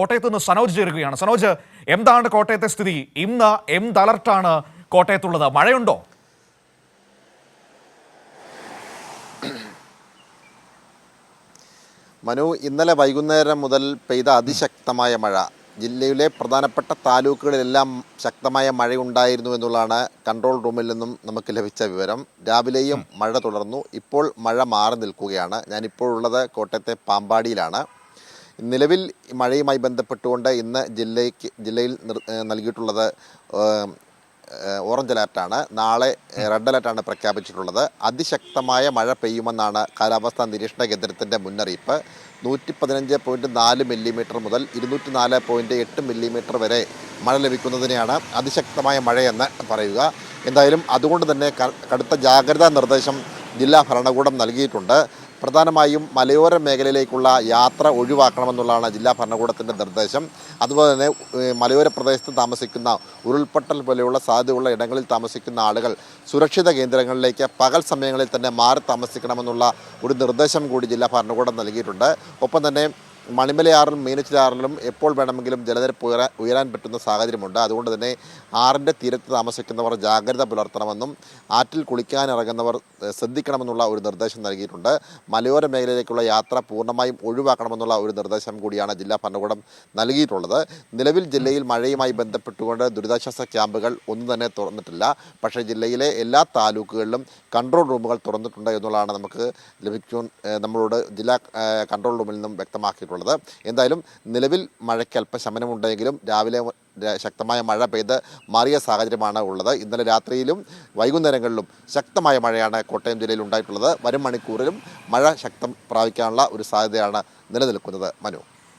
കോട്ടയത്ത് നിന്ന് സനോജ് ചേരുകയാണ്. സനോജ് എന്താണ് കോട്ടയത്തെ സ്ഥിതി? ഇന്ന് എന്ത് അലർട്ടാണ് കോട്ടയത്തുള്ളത്. മഴയുണ്ടോ? മനു ഇന്നലെ വൈകുന്നേരം മുതൽ പെയ്ത അതിശക്തമായ മഴ. ജില്ലയിലെ പ്രധാനപ്പെട്ട താലൂക്കുകളിലെല്ലാം ശക്തമായ മഴയുണ്ടായിരുന്നു എന്നുള്ളതാണ് കൺട്രോൾ റൂമിൽ നിന്നും നമുക്ക് ലഭിച്ച വിവരം. രാവിലെയും മഴ തുടർന്നു. ഇപ്പോൾ മഴ മാറി നിൽക്കുകയാണ്. ഞാനിപ്പോഴുള്ളത് കോട്ടയത്തെ പാമ്പാടിയിലാണ്. നിലവിൽ മഴയുമായി ബന്ധപ്പെട്ടുകൊണ്ട് ഇന്ന് ജില്ലയ്ക്ക് ജില്ലയിൽ നൽകിയിട്ടുള്ളത് ഓറഞ്ച് അലർട്ടാണ്. നാളെ റെഡ് അലർട്ടാണ് പ്രഖ്യാപിച്ചിട്ടുള്ളത്. അതിശക്തമായ മഴ പെയ്യുമെന്നാണ് കാലാവസ്ഥാ നിരീക്ഷണ കേന്ദ്രത്തിന്റെ മുന്നറിയിപ്പ്. നൂറ്റി പതിനഞ്ച് പോയിന്റ് നാല് മില്ലിമീറ്റർ മുതൽ ഇരുന്നൂറ്റി നാല് പോയിന്റ് എട്ട് മില്ലിമീറ്റർ വരെ മഴ ലഭിക്കുന്നതിനെയാണ് അതിശക്തമായ മഴയെന്ന് പറയുക. എന്തായാലും അതുകൊണ്ട് തന്നെ കടുത്ത ജാഗ്രതാ നിർദ്ദേശം ജില്ലാ ഭരണകൂടം നൽകിയിട്ടുണ്ട്. പ്രധാനമായും മലയോര മേഖലയിലേക്കുള്ള യാത്ര ഒഴിവാക്കണമെന്നുള്ളതാണ് ജില്ലാ ഭരണകൂടത്തിന്റെ നിർദ്ദേശം. അതുപോലെ തന്നെ മലയോര പ്രദേശത്ത് താമസിക്കുന്ന ഉരുൾപൊട്ടൽ പോലെയുള്ള സാധ്യതയുള്ള ഇടങ്ങളിൽ താമസിക്കുന്ന ആളുകൾ സുരക്ഷിത കേന്ദ്രങ്ങളിലേക്ക് പകൽ സമയങ്ങളിൽ തന്നെ മാറി താമസിക്കണമെന്നുള്ള ഒരു നിർദ്ദേശം കൂടി ജില്ലാ ഭരണകൂടം നൽകിയിട്ടുണ്ട്. ഒപ്പം തന്നെ മണിമലയാറിലും മീനച്ചിലാറിലും എപ്പോൾ വേണമെങ്കിലും ജലനിരപ്പ് ഉയരാൻ ഉയരാൻ പറ്റുന്ന സാഹചര്യമുണ്ട്. അതുകൊണ്ട് തന്നെ ആറിന്റെ തീരത്ത് താമസിക്കുന്നവർ ജാഗ്രത പുലർത്തണമെന്നും ആറ്റിൽ കുളിക്കാനിറങ്ങുന്നവർ ശ്രദ്ധിക്കണമെന്നുള്ള ഒരു നിർദ്ദേശം നൽകിയിട്ടുണ്ട്. മലയോര മേഖലയിലേക്കുള്ള യാത്ര പൂർണമായും ഒഴിവാക്കണമെന്നുള്ള ഒരു നിർദ്ദേശം കൂടിയാണ് ജില്ലാ ഭരണകൂടം നൽകിയിട്ടുള്ളത്. നിലവിൽ ജില്ലയിൽ മഴയുമായി ബന്ധപ്പെട്ടുകൊണ്ട് ദുരിതാശ്വാസ ക്യാമ്പുകൾ ഒന്നും തന്നെ തുറന്നിട്ടില്ല. പക്ഷേ ജില്ലയിലെ എല്ലാ താലൂക്കുകളിലും കൺട്രോൾ റൂമുകൾ തുറന്നിട്ടുണ്ട് എന്നുള്ളതാണ് നമുക്ക് ഏഹ് നമ്മളോട് ജില്ലാ കൺട്രോൾ റൂമിൽ നിന്നും വ്യക്തമാക്കിയിട്ടുള്ളത്. എന്തായാലും നിലവിൽ മഴയ്ക്ക് അല്പം ശമനമുണ്ടെങ്കിലും രാവിലെ ശക്തമായ മഴ പെയ്ത് മാറിയ സാഹചര്യമാണ് ഉള്ളത്. ഇന്നലെ രാത്രിയിലും വൈകുന്നേരങ്ങളിലും ശക്തമായ മഴയാണ് കോട്ടയം ജില്ലയിൽ ഉണ്ടായിട്ടുള്ളത്. വരും മണിക്കൂറിലും മഴ ശക്തം പ്രാപിക്കാനുള്ള ഒരു സാധ്യതയാണ് നിലനിൽക്കുന്നത്. മനു.